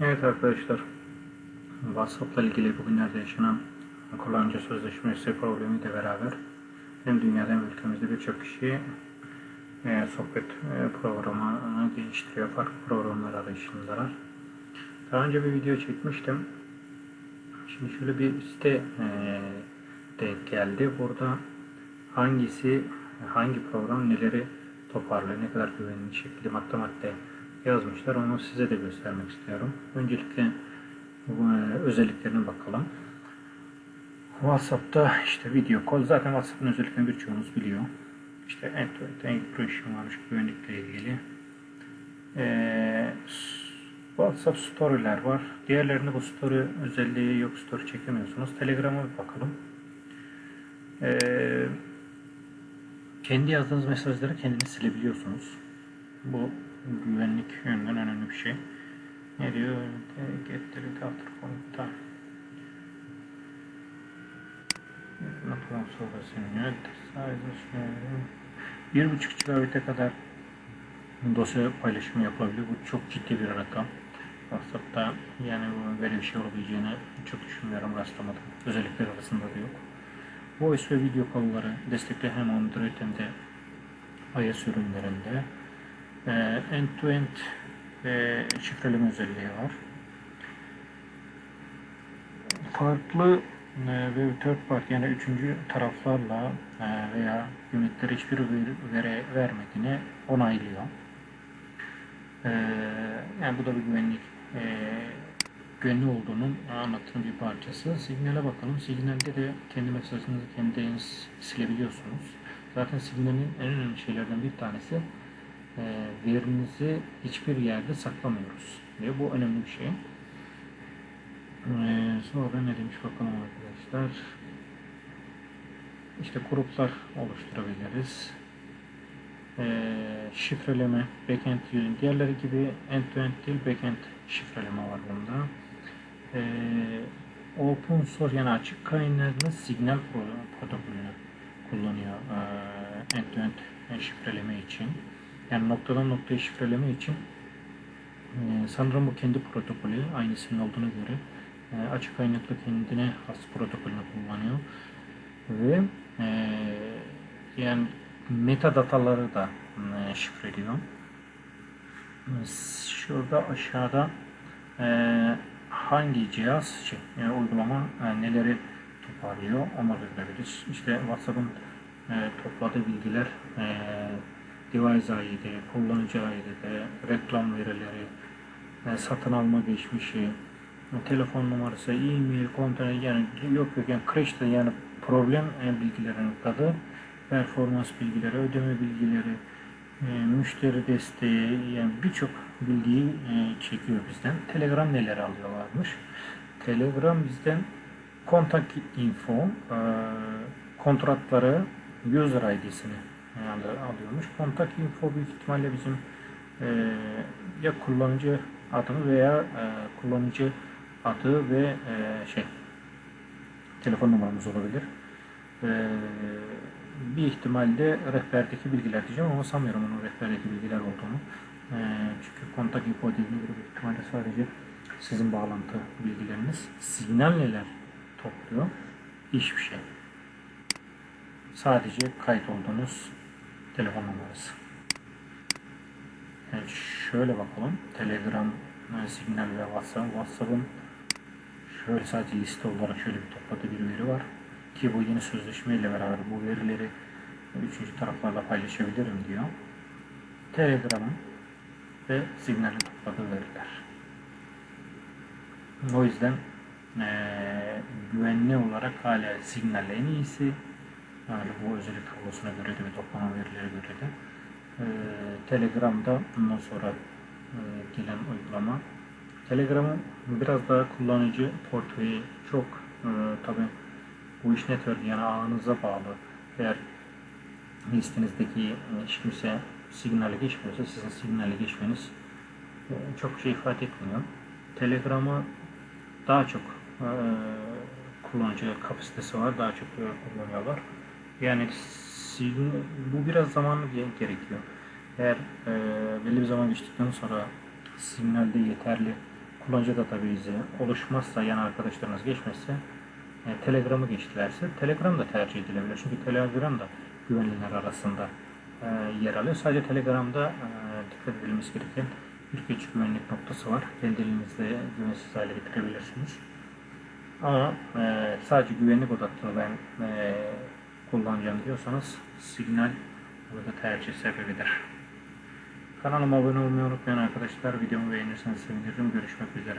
Evet arkadaşlar, WhatsApp'la ilgili bugünlerde yaşanan kullanıcı sözleşmesi problemiyle beraber hem dünyada hem ülkemizde birçok kişi e, sohbet e, programını geliştiriyor, farklı programlar arayışındalar. Daha önce bir video çekmiştim. Şimdi şöyle bir site e, denk geldi. Burada hangisi, hangi program neleri toparlıyor, ne kadar güvenli şekilde madde yazmışlar. Onu size de göstermek istiyorum. Öncelikle e, özelliklerine bakalım. WhatsApp'ta işte video call zaten WhatsApp'ın özelliklerini birçoğunuz biliyor. İşte end-to-end encryption varmış güvenlikle ilgili. Ee, WhatsApp story'ler var. Diğerlerinde bu story özelliği yok. Story çekemiyorsunuz. Telegram'a bir bakalım. Ee, kendi yazdığınız mesajları kendiniz silebiliyorsunuz. Bu güvenlik yönünden önemli bir şey. Ne diyor? Get delete after point. Not sonra siliniyor. Bir buçuk GB'e kadar dosya paylaşımı yapılabilir. Bu çok ciddi bir rakam. WhatsApp'ta yani böyle bir şey olabileceğini çok düşünmüyorum, rastlamadım. Özellikler arasında da yok. Voice ve video call'ları destekli hem Android hem de iOS ürünlerinde. Ee, End-to-end e, şifreleme özelliği var. Farklı e, ve third party yani üçüncü taraflarla e, veya yöneticilere hiçbir veri, vermediğini onaylıyor. E, yani bu da bir güvenlik güvenli olduğunun anlattığım bir parçası. Signal'e bakalım. Signal'de de kendi mesajınızı kendiniz silebiliyorsunuz. Zaten Signal'in en önemli şeylerden bir tanesi verinizi hiçbir yerde saklamıyoruz. Ve bu önemli bir şey. Ee, sonra ne demiş bakalım arkadaşlar. İşte gruplar oluşturabiliriz. Ee, şifreleme, backend diğerleri gibi end-to-end değil backend şifreleme var bunda. Ee, open source yani açık kaynaklı signal protokolünü kullanıyor ee, end-to-end şifreleme için. Yani noktadan noktaya şifreleme için ee, sanırım bu kendi protokolü aynısının olduğuna göre e, açık kaynaklı kendine has protokolünü kullanıyor ve e, yani metadataları da e, şifreliyor. Şurada aşağıda e, hangi cihaz şey, yani uygulama e, neleri toparlıyor onları görebiliriz. İşte WhatsApp'ın e, topladığı bilgiler e, device ID, kullanıcı ID, reklam verileri, satın alma geçmişi, telefon numarası, e-mail, kontrol yani yok yok yani crash'te yani problem e, bilgilerini tadı, performans bilgileri, ödeme bilgileri, e, müşteri desteği yani birçok bilgiyi e, çekiyor bizden. Telegram neler alıyorlarmış? Telegram bizden kontak info, e, kontratları, user ID'sini yani alıyormuş. Kontak info büyük ihtimalle bizim e, ya kullanıcı adını veya e, kullanıcı adı ve e, şey telefon numaramız olabilir. E, bir ihtimalle rehberdeki bilgiler diyeceğim ama sanmıyorum onun rehberdeki bilgiler olduğunu. E, çünkü kontak info dediğine göre büyük ihtimalle sadece sizin bağlantı bilgileriniz. Signal neler topluyor? Hiçbir şey. Sadece kayıt olduğunuz telefon numarası. Yani şöyle bakalım. Telegram, Signal ve WhatsApp. WhatsApp'ın şöyle sadece liste olarak şöyle bir topladığı bir veri var. Ki bu yeni sözleşmeyle beraber bu verileri üçüncü taraflarla paylaşabilirim diyor. Telegram'ın ve Signal'in topladığı veriler. O yüzden ee, güvenli olarak hala Signal en iyisi. Yani bu özellik tablosuna göre de ve toplanan verilere göre de. Ee, Telegram'da bundan sonra e, gelen uygulama. Telegram'ın biraz daha kullanıcı portföyü çok e, tabi bu iş network yani ağınıza bağlı. Eğer listenizdeki e, hiç kimse signale geçmiyorsa sizin signale geçmeniz e, çok şey ifade etmiyor. Telegram'ı daha çok e, kullanıcı kapasitesi var. Daha çok e, kullanıyorlar. Yani bu biraz zaman gerekiyor. Eğer e, belli bir zaman geçtikten sonra signalde yeterli kullanıcı database'i oluşmazsa, yan arkadaşlarınız geçmezse, e, Telegram'ı geçtilerse Telegram da tercih edilebilir. Çünkü Telegram da güvenliler arasında e, yer alıyor. Sadece Telegram'da e, dikkat edilmesi gereken birkaç güvenlik noktası var. Kendi elinizde güvensiz hale getirebilirsiniz. Ama e, sadece güvenlik odaklı ben e, kullanacağım diyorsanız Signal burada tercih sebebidir. Kanalıma abone olmayı unutmayın arkadaşlar. Videomu beğenirseniz sevinirim. Görüşmek üzere.